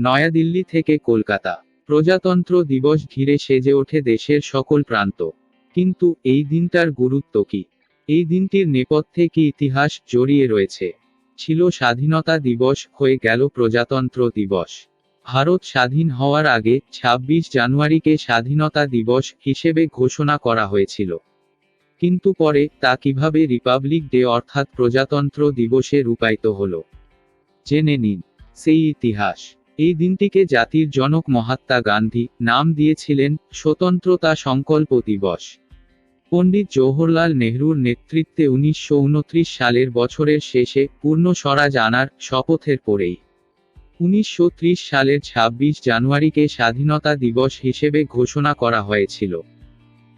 নয়াদিল্লি থেকে কলকাতা। প্রজাতন্ত্র দিবস ঘিরে সেজে ওঠে দেশের সকল প্রান্ত। কিন্তু এই দিনটার গুরুত্ব কি? এই দিনটির নেপথ্যে কি ইতিহাস জড়িয়ে রয়েছে? ছিল স্বাধীনতা দিবস হয়ে গেল প্রজাতন্ত্র দিবস। ভারত স্বাধীন হওয়ার আগে ২৬ জানুয়ারিকে স্বাধীনতা দিবস হিসেবে ঘোষণা করা হয়েছিল। কিন্তু পরে তা কীভাবে রিপাবলিক ডে অর্থাৎ প্রজাতন্ত্র দিবসে রূপায়িত হল? জেনে নিন। সেই ইতিহাস। এই দিনটিকে জাতির জনক মহাত্মা গান্ধী নাম দিয়েছিলেন স্বতন্ত্রতা সংকল্প দিবস। পণ্ডিত জওহরলাল নেহরুর নেতৃত্বে উনিশশো উনত্রিশ সালের বছরের শেষে পূর্ণ স্বরাজ আনার শপথের পরেই উনিশশো ত্রিশ সালের ২৬ জানুয়ারিকে স্বাধীনতা দিবস হিসেবে ঘোষণা করা হয়েছিল।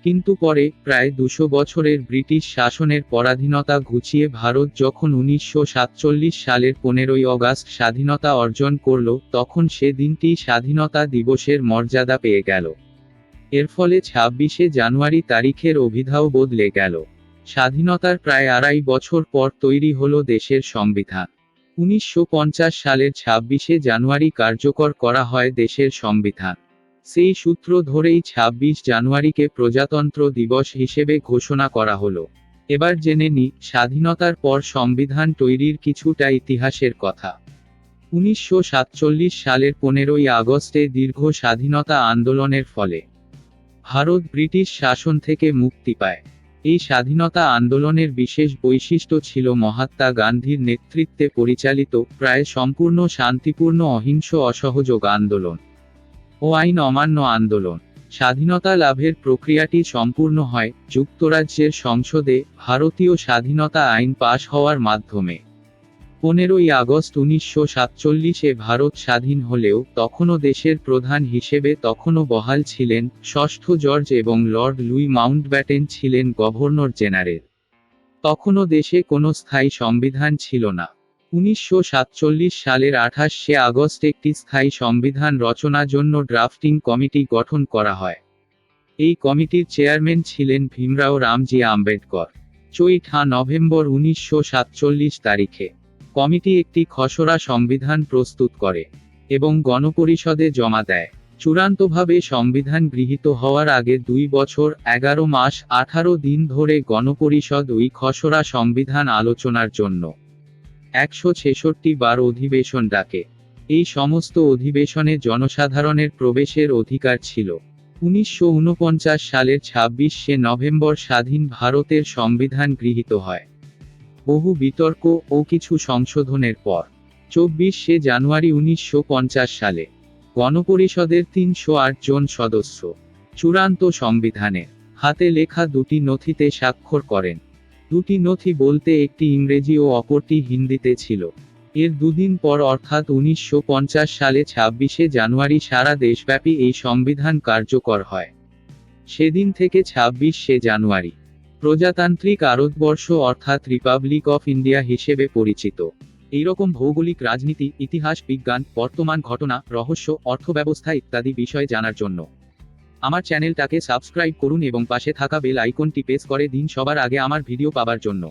কিন্তু পরে, প্রায় দুশো বছরের ব্রিটিশ শাসনের পরাধীনতা ঘুচিয়ে ভারত যখন উনিশশো সাতচল্লিশ সালের পনেরোই অগাস্ট স্বাধীনতা অর্জন করল, তখন সে দিনটি স্বাধীনতা দিবসের মর্যাদা পেয়ে গেল। এর ফলে ছাব্বিশে জানুয়ারি তারিখের অভিধাও বদলে গেল। স্বাধীনতার প্রায় আড়াই বছর পর তৈরি হল দেশের সংবিধান। উনিশশো পঞ্চাশ সালের ছাব্বিশে জানুয়ারি কার্যকর করা হয় দেশের সংবিধান। সেই সূত্র ধরেই ২৬ জানুয়ারিকে প্রজাতন্ত্র দিবস হিসেবে ঘোষণা করা হলো। এবার জেনে নি, স্বাধীনতার পর সংবিধান তৈরির কিছুটা ইতিহাসের কথা। উনিশশো সাতচল্লিশ সালের পনেরোই আগস্টে দীর্ঘ স্বাধীনতা আন্দোলনের ফলে ভারত ব্রিটিশ শাসন থেকে মুক্তি পায়। এই স্বাধীনতা আন্দোলনের বিশেষ বৈশিষ্ট্য ছিল মহাত্মা গান্ধীর নেতৃত্বে পরিচালিত প্রায় সম্পূর্ণ শান্তিপূর্ণ অহিংস অসহযোগ আন্দোলন। ও আইন অমান্য আন্দোলন। স্বাধীনতা লাভের প্রক্রিয়াটি সম্পূর্ণ হয় যুক্তরাজ্যের সংসদে ভারতীয় স্বাধীনতা আইন পাশ হওয়ার মাধ্যমে। পনেরোই আগস্ট উনিশশো সাতচল্লিশে ভারত স্বাধীন হলেও তখনও দেশের প্রধান হিসেবে তখনও বহাল ছিলেন ষষ্ঠ জর্জ এবং লর্ড লুই মাউন্টব্যাটেন ছিলেন গভর্নর জেনারেল। তখনও দেশে কোনো স্থায়ী সংবিধান ছিল না। উনিশশো সাতচল্লিশ সালের আঠাশে আগস্ট একটি স্থায়ী সংবিধান রচনার জন্য ড্রাফটিং কমিটি গঠন করা হয়। এই কমিটির চেয়ারম্যান ছিলেন ভীমরাও রামজি আম্বেদকর। চৈঠা নভেম্বর উনিশশো সাতচল্লিশ তারিখে কমিটি একটি খসড়া সংবিধান প্রস্তুত করে এবং গণপরিষদে জমা দেয়। চূড়ান্তভাবে সংবিধান গৃহীত হওয়ার আগে দুই বছর, এগারো মাস, আঠারো দিন ধরে গণপরিষদ ওই খসড়া সংবিধান আলোচনার জন্য একশো ছেষট্টি বার অধিবেশন ডাকে। এই সমস্ত অধিবেশনে জনসাধারণের প্রবেশের অধিকার ছিল। উনিশশো উনপঞ্চাশ সালের ছাব্বিশে নভেম্বর স্বাধীন ভারতের সংবিধান গৃহীত হয়। বহু বিতর্ক ও কিছু সংশোধনের পর, চব্বিশে জানুয়ারি উনিশশো পঞ্চাশ সালে, গণপরিষদের তিনশো জন সদস্য চূড়ান্ত সংবিধানে হাতে লেখা দুটি নথিতে স্বাক্ষর করেন। দুটি নথি বলতে একটি ইংরেজি ও অপরটি হিন্দিতে ছিল। এর দুদিন পর অর্থাৎ উনিশশো পঞ্চাশ সালে ছাব্বিশে জানুয়ারি সারা দেশব্যাপী এই সংবিধান কার্যকর হয়। সেদিন থেকে ছাব্বিশে জানুয়ারি। প্রজাতান্ত্রিক আরতবর্ষ অর্থাৎ রিপাবলিক অফ ইন্ডিয়া হিসেবে পরিচিত। এইরকম ভৌগোলিক রাজনীতি, ইতিহাস, বিজ্ঞান, বর্তমান ঘটনা, রহস্য, অর্থব্যবস্থা ইত্যাদি বিষয়ে জানার জন্য। আমার চ্যানেলটাকে সাবস্ক্রাইব করুন এবং পাশে থাকা বেল আইকনটি প্রেস করে দিন সবার আগে আমার ভিডিও পাবার জন্য।